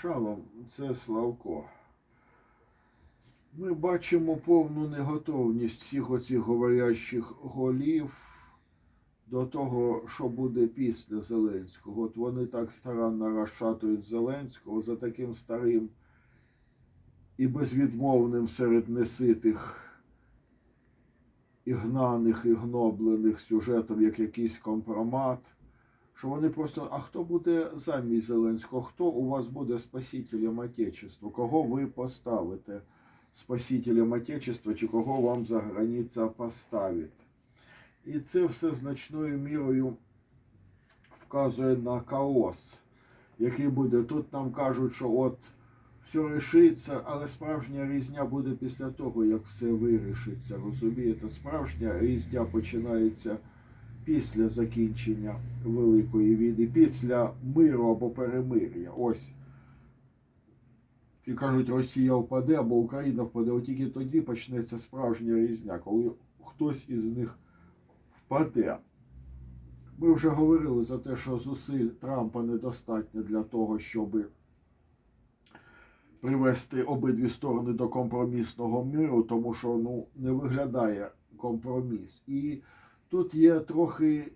Шалом, це Славко. Ми бачимо повну неготовність всіх оцих говорящих голів до того, що буде після Зеленського. От вони так старанно розшатують Зеленського за таким старим і безвідмовним серед неситих і гнаних, і гноблених сюжетів, як якийсь компромат. Що вони просто, а хто буде замість Зеленського? Хто у вас буде спасителем Отечества? Кого ви поставите спасителем Отечества, чи кого вам за границя поставить? І це все значною мірою вказує на хаос, який буде. Тут нам кажуть, що от все рішиться, але справжня різня буде після того, як все вирішиться. Розумієте, справжня різня починається після закінчення Великої війни, після миру або перемир'я. Ось. І кажуть, Росія впаде або Україна впаде. От тільки тоді почнеться справжня різня, коли хтось із них впаде. Ми вже говорили за те, що зусиль Трампа недостатньо для того, щоб привести обидві сторони до компромісного миру, тому що ну, не виглядає компроміс. І тут є трохи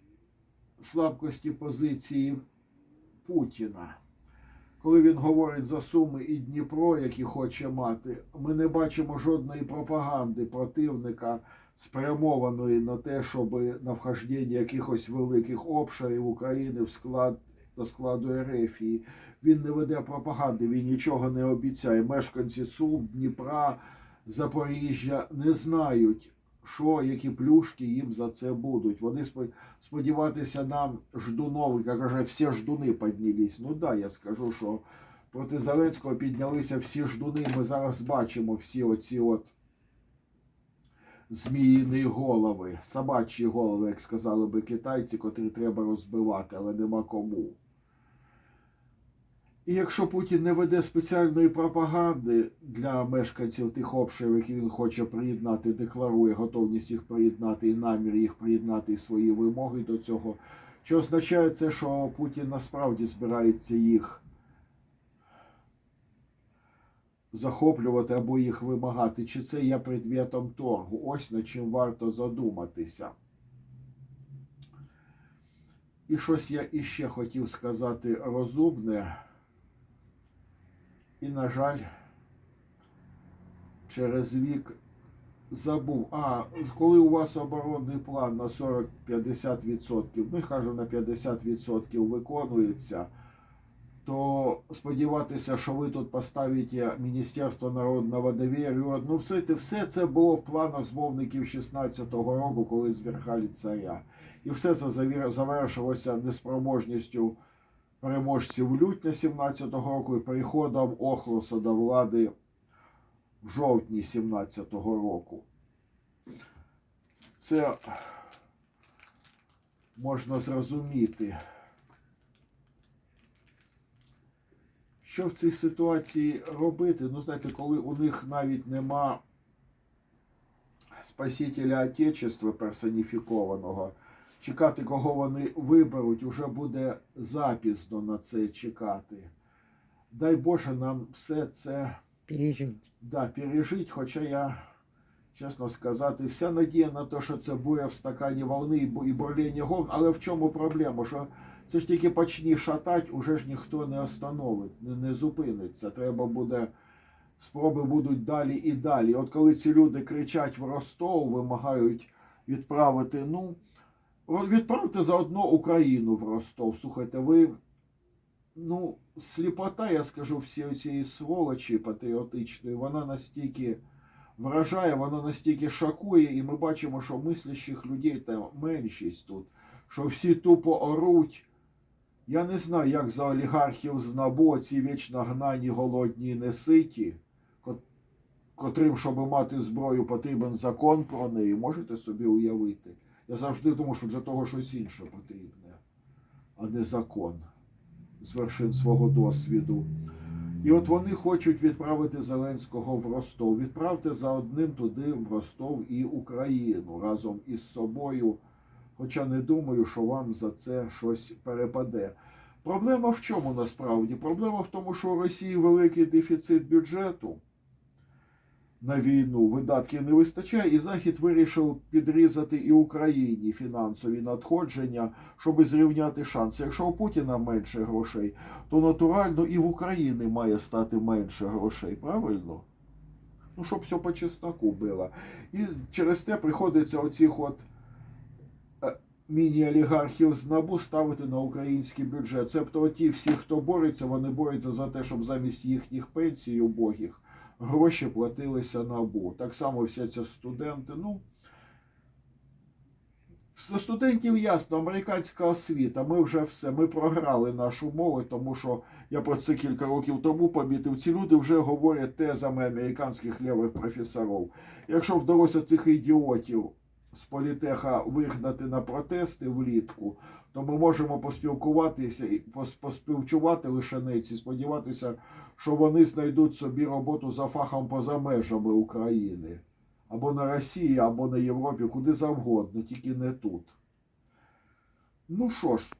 слабкості позиції Путіна. Коли він говорить за Суми і Дніпро, які хоче мати, ми не бачимо жодної пропаганди противника, спрямованої на те, щоб на вхождення якихось великих обшарів України в склад до складу Ерефії. Він не веде пропаганди, він нічого не обіцяє. Мешканці Сум, Дніпра, Запоріжжя не знають, що, які плюшки їм за це будуть. Вони сподіватися нам ждунові, як каже, всі ждуни піднялись. Ну да, я скажу, що проти Зеленського піднялися всі ждуни. Ми зараз бачимо всі оці от зміїні голови, собачі голови, як сказали би китайці, котрі треба розбивати, але нема кому. І якщо Путін не веде спеціальної пропаганди для мешканців тих обширів, які він хоче приєднати, декларує готовність їх приєднати і намір їх приєднати і свої вимоги до цього, що означає це, що Путін насправді збирається їх захоплювати або їх вимагати, чи це є предметом торгу. Ось над чим варто задуматися. І щось я іще хотів сказати розумне. І, на жаль, через вік забув. А коли у вас оборонний план на 40-50%, ми кажемо на 50% виконується, то сподіватися, що ви тут поставите Міністерство народного довір'я, ну все, це- все це було в планах змовників 16-го року, коли зверхали царя. І все це завершилося неспроможністю переможців лютня 17-го року і переходом Охлоса до влади в жовтні 17-го року. Це можна зрозуміти. Що в цій ситуації робити? Ну, знаєте, коли у них навіть нема Спасителя Отечества персоніфікованого, чекати, кого вони виберуть, уже буде запізно на це чекати. Дай Боже нам все це пережить. да, пережити, хоча я, чесно сказати, вся надія на те, що це буря в стакані волни і бу- і бурління гон, але в чому проблема? Що це ж тільки почні шатати, уже ж ніхто не остановить, не, не зупиниться. Треба буде, спроби будуть далі і далі. От коли ці люди кричать в Ростов, вимагають відправити, ну, відправте заодно Україну в Ростов. Слухайте, ви ну, сліпота, я скажу, всієї цієї сволочі патріотичної, вона настільки вражає, вона настільки шокує, і ми бачимо, що мислящих людей там меншість тут, що всі тупо оруть. Я не знаю, як за олігархів з НАБУ ці вічно гнані, голодні неситі, котрим, щоб мати зброю, потрібен закон про неї. Можете собі уявити? Я завжди думав, що для того щось інше потрібне, а не закон з вершин свого досвіду. І от вони хочуть відправити Зеленського в Ростов. Відправте за одним туди в Ростов і Україну разом із собою. Хоча не думаю, що вам за це щось перепаде. Проблема в чому насправді? Проблема в тому, що у Росії великий дефіцит бюджету на війну, видатків не вистачає, і Захід вирішив підрізати і Україні фінансові надходження, щоб зрівняти шанси. Якщо у Путіна менше грошей, то натурально і в Україні має стати менше грошей, правильно? Ну, щоб все по чесноку було. І через те приходиться оцих от е, міні-олігархів з НАБУ ставити на український бюджет. Себто ті всі, хто бореться, вони борються за те, щоб замість їхніх пенсій убогих гроші платилися НАБУ. Так само всі ці студенти. Ну, за студентів ясно, американська освіта. Ми вже все. Ми програли нашу мову, тому що я про це кілька років тому помітив. Ці люди вже говорять тезами американських лівих професорів. Якщо вдалося цих ідіотів з політеха вигнати на протести влітку, то ми можемо поспілкуватися і пос- поспівчувати лишениці, сподіватися, що вони знайдуть собі роботу за фахом поза межами України. Або на Росії, або на Європі, куди завгодно, тільки не тут. Ну що ж,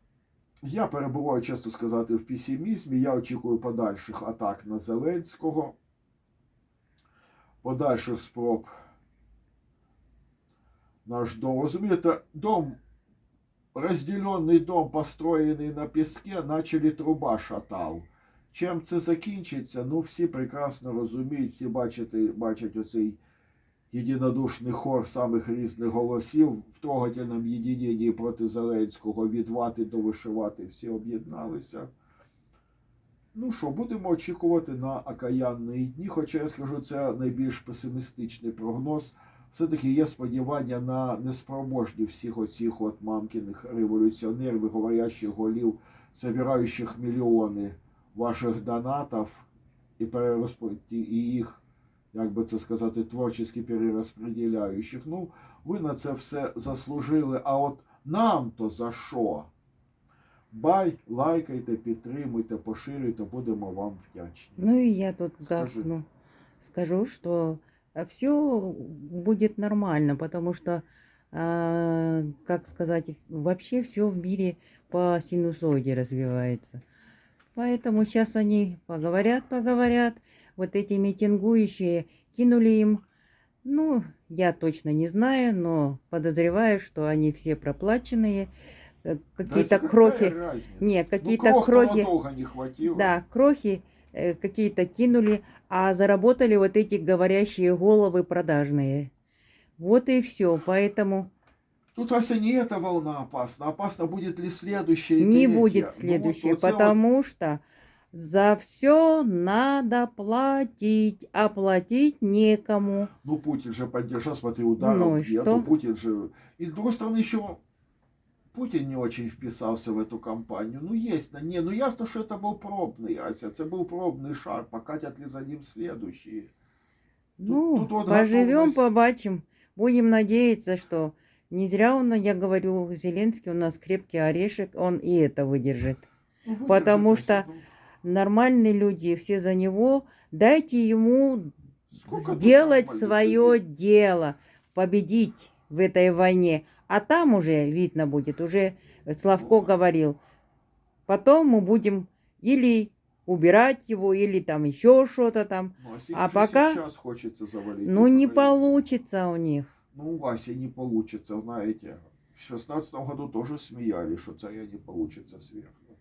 я перебуваю, чесно сказати, в песимізмі. Я очікую подальших атак на Зеленського, подальших спроб наш дом. Розумієте, дом, розділений дом, построєний на піске, наче труба шатав. Чим це закінчиться? Ну, всі прекрасно розуміють, всі бачать, бачать оцей єдинодушний хор самих різних голосів в трогательному єдиненні проти Зеленського від вати до вишивати всі об'єдналися. Ну що, будемо очікувати на окаянні дні, хоча я скажу, це найбільш песимістичний прогноз. Все-таки є сподівання на неспроможні всіх оцих от мамкиних революціонерів, говорящих голів, забираючих мільйони ваших донатів і перерозпо... і їх, як би це сказати, творчески перерозподіляючих. Ну, ви на це все заслужили. А от нам то за що? Бай, лайкайте, підтримуйте, поширюйте, будемо вам вдячні. Ну и я тут Скажи. гавкну. Скажу, что все будет нормально, потому что, а, как сказать, вообще все в мире по синусоиде развивается. Поэтому сейчас они поговорят, поговорят. Вот эти митингующие кинули им, ну, я точно не знаю, но подозреваю, что они все проплаченные. Э, Какие-то Да крохи. Не, Ну, какие-то крох крохи. не хватило. Да, крохи э, какие-то кинули, а заработали вот эти говорящие головы продажные. Вот и все. Поэтому Тут, Ася, не эта волна опасна. Опасно будет ли следующая не третья. будет Ну, следующее, вот потому что за все надо платить, а платить некому. Ну, Путин же поддержал, смотри, ударом Ну и что? Путин же... И, с другой стороны, еще Путин не очень вписался в эту кампанию. Ну, есть, не, ну ясно, что это был пробный, Ася, это был пробный шар, покатят ли за ним следующие. Ну, тут вот поживем, готовность. побачим. Будем надеяться, что не зря он, я говорю, Зеленский у нас крепкий орешек, он и это выдержит. Ну, выдержит, Потому что ну, Нормальные люди, все за него, дайте ему сколько сделать свое людей? дело, победить в этой войне. А там уже видно будет, уже Славко говорил. Потом мы будем или убирать его, или там еще что-то там. Ну, Асе а пока- сейчас хочется завалить. Ну, не Украину. получится у них. Ну, у Васи не получится, знаете. В шестнадцатом году тоже сміялись, що царя не получится сверху.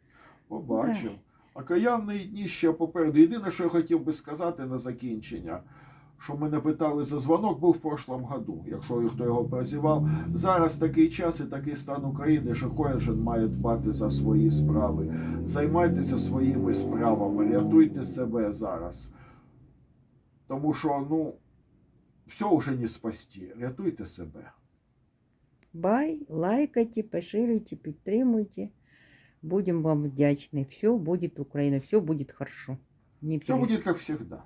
Побачимо. Окаянні дні ще попереду. Єдине, що я хотів би сказати на закінчення, що мене питали за дзвонок, був в прошлом году, якщо хто його прозівав. Зараз такий час і такий стан України, що кожен має дбати за свої справи. Займайтеся своїми справами, рятуйте себе зараз. Тому що, ну, все вже не спасти. Рятуйте себе. Бай, лайкайте, поширюйте, підтримуйте. Будем вам вдячны. Все будет Украина, все будет хорошо. Не Все будет как всегда.